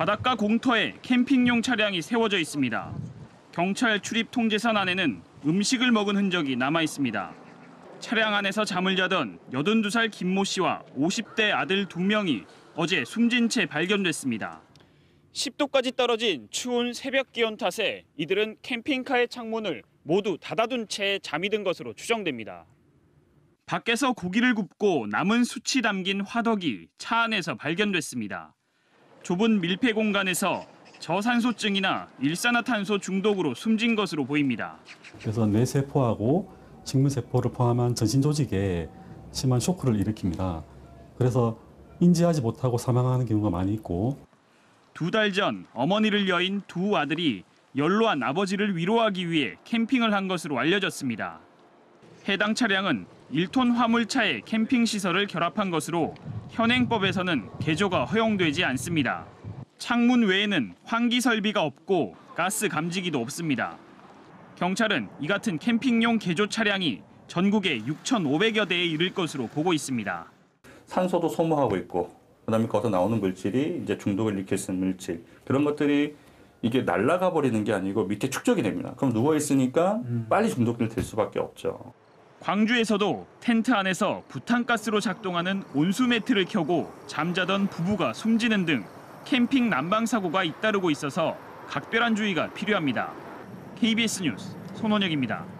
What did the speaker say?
바닷가 공터에 캠핑용 차량이 세워져 있습니다. 경찰 출입 통제선 안에는 음식을 먹은 흔적이 남아 있습니다. 차량 안에서 잠을 자던 82살 김모 씨와 50대 아들 두 명이 어제 숨진 채 발견됐습니다. 10도까지 떨어진 추운 새벽 기온 탓에 이들은 캠핑카의 창문을 모두 닫아둔 채 잠이 든 것으로 추정됩니다. 밖에서 고기를 굽고 남은 수치 담긴 화덕이 차 안에서 발견됐습니다. 좁은 밀폐 공간에서 저산소증이나 일산화탄소 중독으로 숨진 것으로 보입니다. 그래서 뇌세포하고 식물세포를 포함한 전신 조직에 심한 쇼크를 일으킵니다. 그래서 인지하지 못하고 사망하는 경우가 많이 있고 두 달 전 어머니를 여인 두 아들이 연로한 아버지를 위로하기 위해 캠핑을 한 것으로 알려졌습니다. 해당 차량은 1톤 화물차에 캠핑 시설을 결합한 것으로 현행법에서는 개조가 허용되지 않습니다. 창문 외에는 환기 설비가 없고 가스 감지기도 없습니다. 경찰은 이 같은 캠핑용 개조 차량이 전국에 6,500여 대에 이를 것으로 보고 있습니다. 산소도 소모하고 있고 그다음에 거기서 나오는 물질이 이제 중독을 일으킬 수 있는 물질 그런 것들이 이게 날아가 버리는 게 아니고 밑에 축적이 됩니다. 그럼 누워 있으니까 빨리 중독될 수밖에 없죠. 광주에서도 텐트 안에서 부탄가스로 작동하는 온수 매트를 켜고 잠자던 부부가 숨지는 등 캠핑 난방 사고가 잇따르고 있어서 각별한 주의가 필요합니다. KBS 뉴스 손원혁입니다.